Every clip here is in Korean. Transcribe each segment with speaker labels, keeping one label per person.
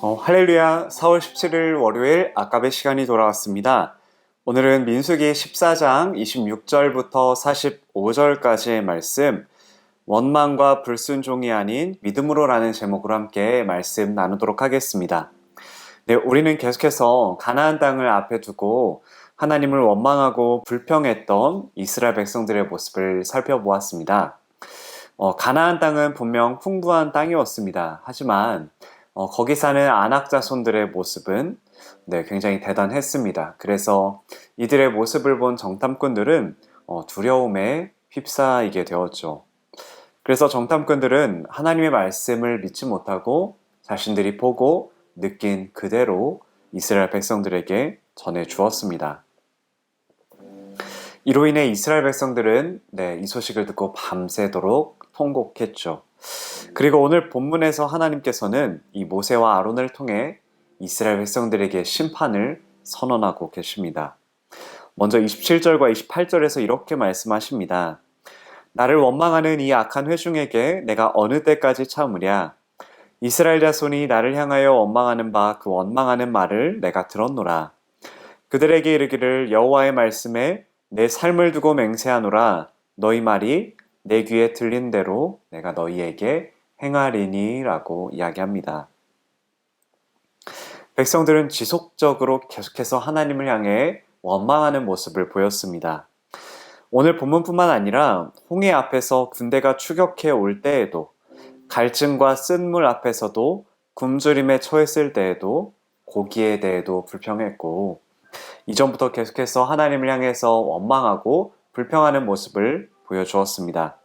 Speaker 1: 어, 할렐루야 4월 17일 월요일 아까의 시간이 돌아왔습니다. 오늘은 민수기 14장 26절부터 45절까지의 말씀 원망과 불순종이 아닌 믿음으로라는 제목으로 함께 말씀 나누도록 하겠습니다. 네, 우리는 계속해서 가나안 땅을 앞에 두고 하나님을 원망하고 불평했던 이스라엘 백성들의 모습을 살펴보았습니다. 어, 가나안 땅은 분명 풍부한 땅이었습니다. 하지만 어, 거기 사는 안악 자손들의 모습은 네, 굉장히 대단했습니다. 그래서 이들의 모습을 본 정탐꾼들은 어, 두려움에 휩싸이게 되었죠. 그래서 정탐꾼들은 하나님의 말씀을 믿지 못하고 자신들이 보고 느낀 그대로 이스라엘 백성들에게 전해 주었습니다. 이로 인해 이스라엘 백성들은 네, 이 소식을 듣고 밤새도록 통곡했죠. 그리고 오늘 본문에서 하나님께서는 이 모세와 아론을 통해 이스라엘 백성들에게 심판을 선언하고 계십니다. 먼저 27절과 28절에서 이렇게 말씀하십니다. 나를 원망하는 이 악한 회중에게 내가 어느 때까지 참으랴? 이스라엘 자손이 나를 향하여 원망하는 바 그 원망하는 말을 내가 들었노라. 그들에게 이르기를 여호와의 말씀에 내 삶을 두고 맹세하노라. 너희 말이 내 귀에 들린 대로 내가 너희에게 행하리니라고 이야기합니다. 백성들은 지속적으로 계속해서 하나님을 향해 원망하는 모습을 보였습니다. 오늘 본문뿐만 아니라 홍해 앞에서 군대가 추격해 올 때에도 갈증과 쓴물 앞에서도 굶주림에 처했을 때에도 고기에 대해도 불평했고 이전부터 계속해서 하나님을 향해서 원망하고 불평하는 모습을 보여주었습니다.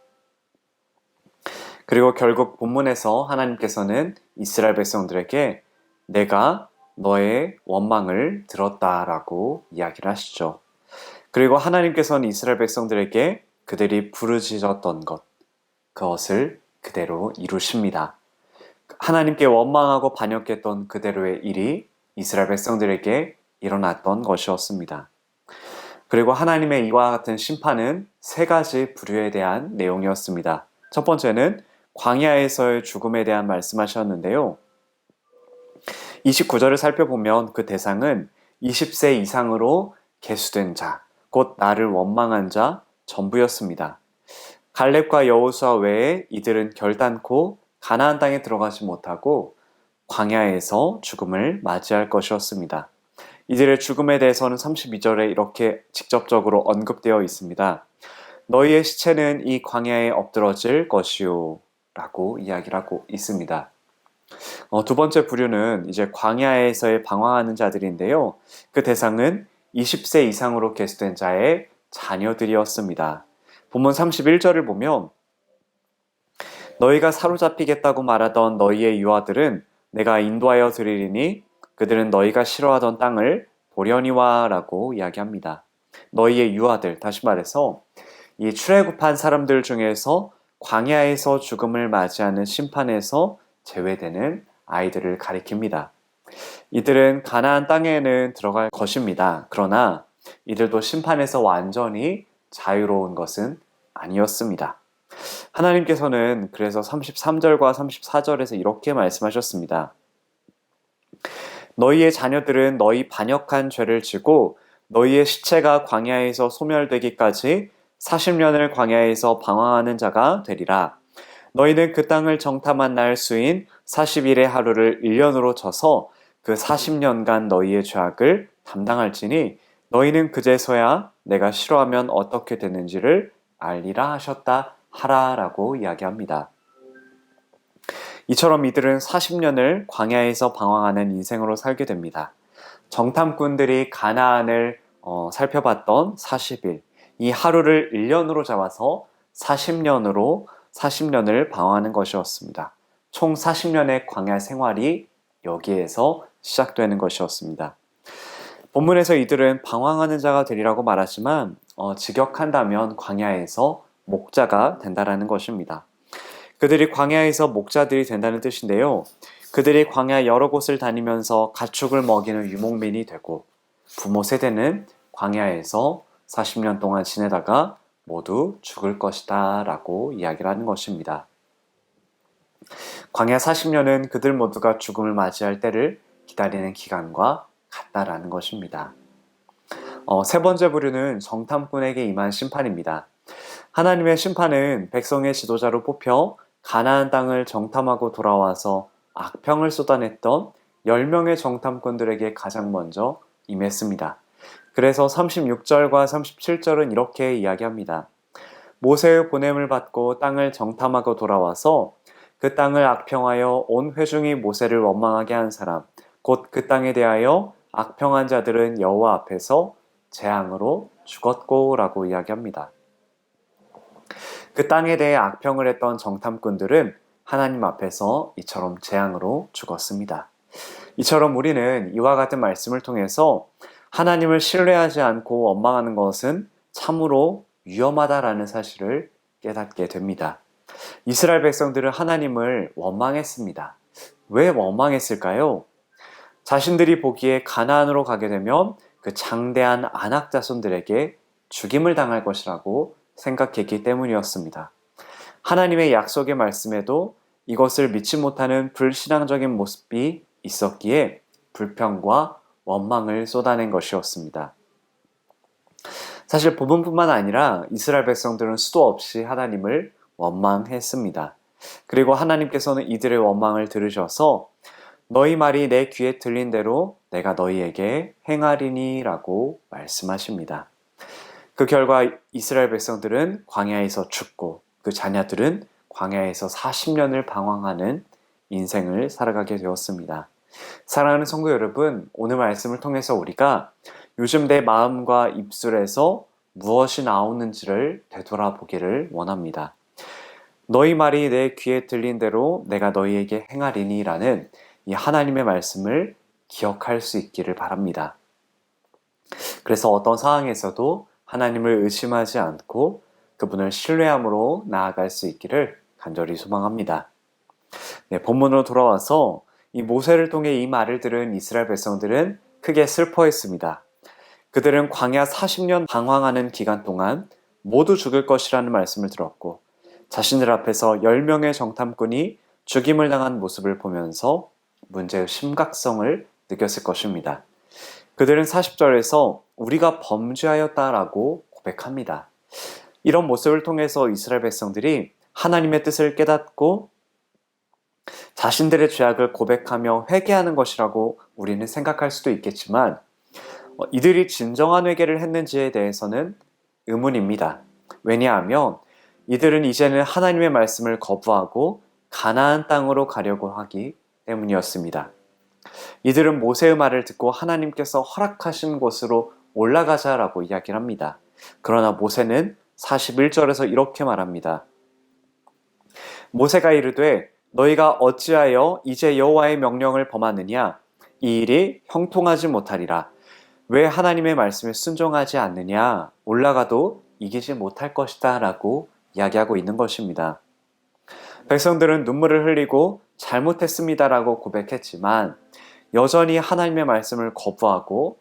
Speaker 1: 그리고 결국 본문에서 하나님께서는 이스라엘 백성들에게 내가 너의 원망을 들었다라고 이야기를 하시죠. 그리고 하나님께서는 이스라엘 백성들에게 그들이 부르짖었던 것, 그것을 그대로 이루십니다. 하나님께 원망하고 반역했던 그대로의 일이 이스라엘 백성들에게 일어났던 것이었습니다. 그리고 하나님의 이와 같은 심판은 세 가지 부류에 대한 내용이었습니다. 첫 번째는 광야에서의 죽음에 대한 말씀하셨는데요. 29절을 살펴보면 그 대상은 20세 이상으로 개수된 자, 곧 나를 원망한 자 전부였습니다. 갈렙과 여호수아 외에 이들은 결단코 가나안 땅에 들어가지 못하고 광야에서 죽음을 맞이할 것이었습니다. 이들의 죽음에 대해서는 32절에 이렇게 직접적으로 언급되어 있습니다. 너희의 시체는 이 광야에 엎드러질 것이요. 라고 이야기를 하고 있습니다. 어, 두 번째 부류는 이제 광야에서의 방황하는 자들인데요. 그 대상은 20세 이상으로 개수된 자의 자녀들이었습니다. 본문 31절을 보면 너희가 사로잡히겠다고 말하던 너희의 유아들은 내가 인도하여 드리리니 그들은 너희가 싫어하던 땅을 보려니와 라고 이야기합니다. 너희의 유아들, 다시 말해서 이 출애굽한 사람들 중에서 광야에서 죽음을 맞이하는 심판에서 제외되는 아이들을 가리킵니다. 이들은 가나안 땅에는 들어갈 것입니다. 그러나 이들도 심판에서 완전히 자유로운 것은 아니었습니다. 하나님께서는 그래서 33절과 34절에서 이렇게 말씀하셨습니다. 너희의 자녀들은 너희 반역한 죄를 지고 너희의 시체가 광야에서 소멸되기까지 40년을 광야에서 방황하는 자가 되리라. 너희는 그 땅을 정탐한 날 수인 40일의 하루를 1년으로 쳐서 그 40년간 너희의 죄악을 담당할지니 너희는 그제서야 내가 싫어하면 어떻게 되는지를 알리라 하셨다 하라라고 이야기합니다. 이처럼 이들은 40년을 광야에서 방황하는 인생으로 살게 됩니다. 정탐꾼들이 가나안을 어, 살펴봤던 40일, 이 하루를 1년으로 잡아서 40년으로 40년을 방황하는 것이었습니다. 총 40년의 광야 생활이 여기에서 시작되는 것이었습니다. 본문에서 이들은 방황하는 자가 되리라고 말하지만 어, 직역한다면 광야에서 목자가 된다라는 것입니다. 그들이 광야에서 목자들이 된다는 뜻인데요. 그들이 광야 여러 곳을 다니면서 가축을 먹이는 유목민이 되고 부모 세대는 광야에서 40년 동안 지내다가 모두 죽을 것이다 라고 이야기를 하는 것입니다. 광야 40년은 그들 모두가 죽음을 맞이할 때를 기다리는 기간과 같다라는 것입니다. 어, 세 번째 부류는 정탐꾼에게 임한 심판입니다. 하나님의 심판은 백성의 지도자로 뽑혀 가나안 땅을 정탐하고 돌아와서 악평을 쏟아냈던 10명의 정탐꾼들에게 가장 먼저 임했습니다. 그래서 36절과 37절은 이렇게 이야기합니다. 모세의 보냄을 받고 땅을 정탐하고 돌아와서 그 땅을 악평하여 온 회중이 모세를 원망하게 한 사람, 곧 그 땅에 대하여 악평한 자들은 여호와 앞에서 재앙으로 죽었고라고 이야기합니다. 그 땅에 대해 악평을 했던 정탐꾼들은 하나님 앞에서 이처럼 재앙으로 죽었습니다. 이처럼 우리는 이와 같은 말씀을 통해서 하나님을 신뢰하지 않고 원망하는 것은 참으로 위험하다라는 사실을 깨닫게 됩니다. 이스라엘 백성들은 하나님을 원망했습니다. 왜 원망했을까요? 자신들이 보기에 가나안으로 가게 되면 그 장대한 안악 자손들에게 죽임을 당할 것이라고 생각했기 때문이었습니다. 하나님의 약속의 말씀에도 이것을 믿지 못하는 불신앙적인 모습이 있었기에 불평과 원망을 쏟아낸 것이었습니다. 사실 본문뿐만 아니라 이스라엘 백성들은 수도 없이 하나님을 원망했습니다. 그리고 하나님께서는 이들의 원망을 들으셔서 너희 말이 내 귀에 들린 대로 내가 너희에게 행하리니라고 말씀하십니다. 그 결과 이스라엘 백성들은 광야에서 죽고 그 자녀들은 광야에서 40년을 방황하는 인생을 살아가게 되었습니다. 사랑하는 성도 여러분, 오늘 말씀을 통해서 우리가 요즘 내 마음과 입술에서 무엇이 나오는지를 되돌아보기를 원합니다. 너희 말이 내 귀에 들린 대로 내가 너희에게 행하리니라는 이 하나님의 말씀을 기억할 수 있기를 바랍니다. 그래서 어떤 상황에서도 하나님을 의심하지 않고 그분을 신뢰함으로 나아갈 수 있기를 간절히 소망합니다. 네, 본문으로 돌아와서 이 모세를 통해 이 말을 들은 이스라엘 백성들은 크게 슬퍼했습니다. 그들은 광야 40년 방황하는 기간 동안 모두 죽을 것이라는 말씀을 들었고 자신들 앞에서 10명의 정탐꾼이 죽임을 당한 모습을 보면서 문제의 심각성을 느꼈을 것입니다. 그들은 40절에서 우리가 범죄하였다라고 고백합니다. 이런 모습을 통해서 이스라엘 백성들이 하나님의 뜻을 깨닫고 자신들의 죄악을 고백하며 회개하는 것이라고 우리는 생각할 수도 있겠지만 어, 이들이 진정한 회개를 했는지에 대해서는 의문입니다. 왜냐하면 이들은 이제는 하나님의 말씀을 거부하고 가나안 땅으로 가려고 하기 때문이었습니다. 이들은 모세의 말을 듣고 하나님께서 허락하신 곳으로 올라가자라고 이야기를 합니다. 그러나 모세는 41절에서 이렇게 말합니다. 모세가 이르되 너희가 어찌하여 이제 여호와의 명령을 범하느냐 이 일이 형통하지 못하리라 왜 하나님의 말씀에 순종하지 않느냐 올라가도 이기지 못할 것이다라고 이야기하고 있는 것입니다. 백성들은 눈물을 흘리고 잘못했습니다라고 고백했지만 여전히 하나님의 말씀을 거부하고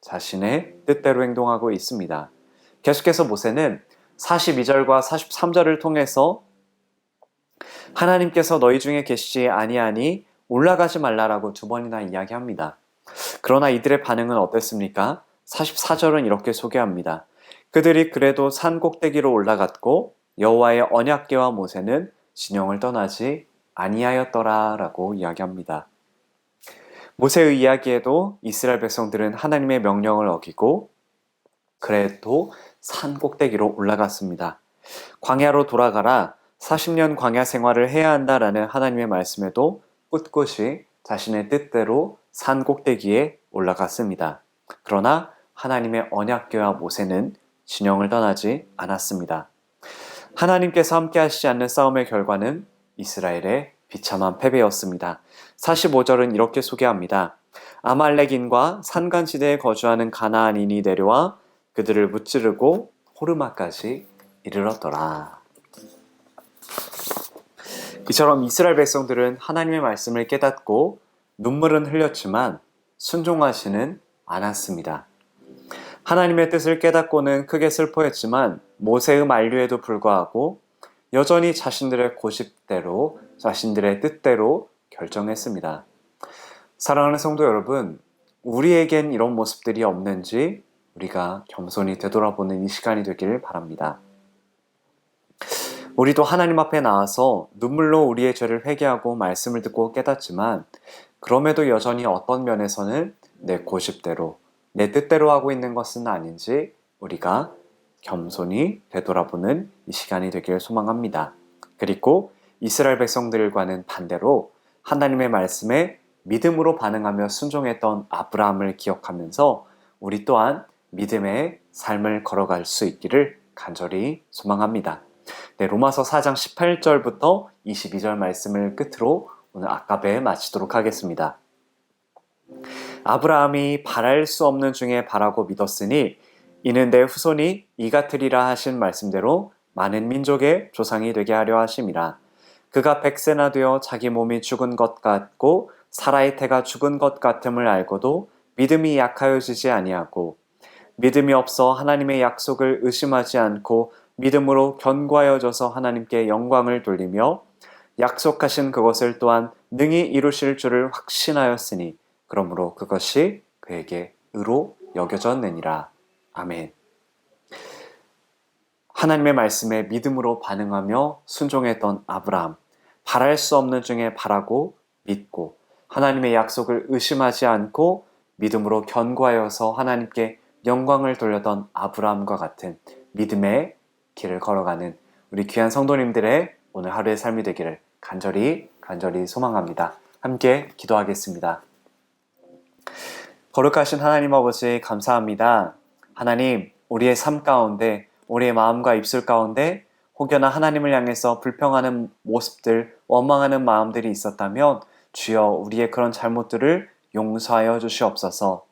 Speaker 1: 자신의 뜻대로 행동하고 있습니다. 계속해서 모세는 42절과 43절을 통해서 하나님께서 너희 중에 계시지 아니하니 올라가지 말라라고 두 번이나 이야기합니다. 그러나 이들의 반응은 어땠습니까? 44절은 이렇게 소개합니다. 그들이 그래도 산 꼭대기로 올라갔고 여호와의 언약궤와 모세는 진영을 떠나지 아니하였더라라고 이야기합니다. 모세의 이야기에도 이스라엘 백성들은 하나님의 명령을 어기고 그래도 산 꼭대기로 올라갔습니다. 광야로 돌아가라 40년 광야 생활을 해야 한다라는 하나님의 말씀에도 꿋꿋이 자신의 뜻대로 산 꼭대기에 올라갔습니다. 그러나 하나님의 언약궤와 모세는 진영을 떠나지 않았습니다. 하나님께서 함께 하시지 않는 싸움의 결과는 이스라엘의 비참한 패배였습니다. 45절은 이렇게 소개합니다. 아말렉인과 산간지대에 거주하는 가나안인이 내려와 그들을 무찌르고 호르마까지 이르렀더라. 이처럼 이스라엘 백성들은 하나님의 말씀을 깨닫고 눈물은 흘렸지만 순종하지는 않았습니다. 하나님의 뜻을 깨닫고는 크게 슬퍼했지만 모세의 만류에도 불구하고 여전히 자신들의 고집대로 자신들의 뜻대로 결정했습니다. 사랑하는 성도 여러분, 우리에겐 이런 모습들이 없는지 우리가 겸손히 되돌아보는 이 시간이 되길 바랍니다. 우리도 하나님 앞에 나와서 눈물로 우리의 죄를 회개하고 말씀을 듣고 깨닫지만 그럼에도 여전히 어떤 면에서는 내 고집대로 내 뜻대로 하고 있는 것은 아닌지 우리가 겸손히 되돌아보는 이 시간이 되길 소망합니다. 그리고 이스라엘 백성들과는 반대로 하나님의 말씀에 믿음으로 반응하며 순종했던 아브라함을 기억하면서 우리 또한 믿음의 삶을 걸어갈 수 있기를 간절히 소망합니다. 네, 로마서 4장 18절부터 22절 말씀을 끝으로 오늘 아까베 마치도록 하겠습니다. 아브라함이 바랄 수 없는 중에 바라고 믿었으니 이는 내 후손이 이 같으리라 하신 말씀대로 많은 민족의 조상이 되게 하려 하심이라. 그가 백세나 되어 자기 몸이 죽은 것 같고 사라의 태가 죽은 것 같음을 알고도 믿음이 약하여지지 아니하고 믿음이 없어 하나님의 약속을 의심하지 않고 믿음으로 견고하여져서 하나님께 영광을 돌리며 약속하신 그것을 또한 능히 이루실 줄을 확신하였으니 그러므로 그것이 그에게 의로 여겨졌느니라. 아멘. 하나님의 말씀에 믿음으로 반응하며 순종했던 아브라함. 바랄 수 없는 중에 바라고 믿고 하나님의 약속을 의심하지 않고 믿음으로 견고하여서 하나님께 영광을 돌렸던 아브라함과 같은 믿음의 길을 걸어가는 우리 귀한 성도님들의 오늘 하루의 삶이 되기를 간절히 간절히 소망합니다. 함께 기도하겠습니다. 거룩하신 하나님 아버지 감사합니다. 하나님, 우리의 삶 가운데, 우리의 마음과 입술 가운데 혹여나 하나님을 향해서 불평하는 모습들, 원망하는 마음들이 있었다면 주여 우리의 그런 잘못들을 용서하여 주시옵소서.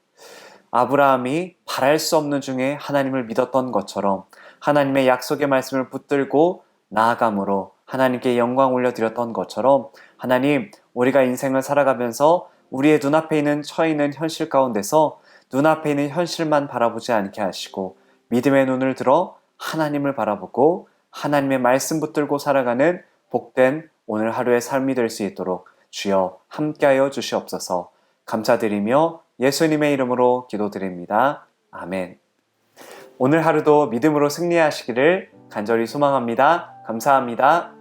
Speaker 1: 아브라함이 바랄 수 없는 중에 하나님을 믿었던 것처럼 하나님의 약속의 말씀을 붙들고 나아감으로 하나님께 영광 올려드렸던 것처럼 하나님 우리가 인생을 살아가면서 우리의 눈앞에 있는 처해 있는 현실 가운데서 눈앞에 있는 현실만 바라보지 않게 하시고 믿음의 눈을 들어 하나님을 바라보고 하나님의 말씀 붙들고 살아가는 복된 오늘 하루의 삶이 될 수 있도록 주여 함께하여 주시옵소서 감사드리며 예수님의 이름으로 기도드립니다. 아멘. 오늘 하루도 믿음으로 승리하시기를 간절히 소망합니다. 감사합니다.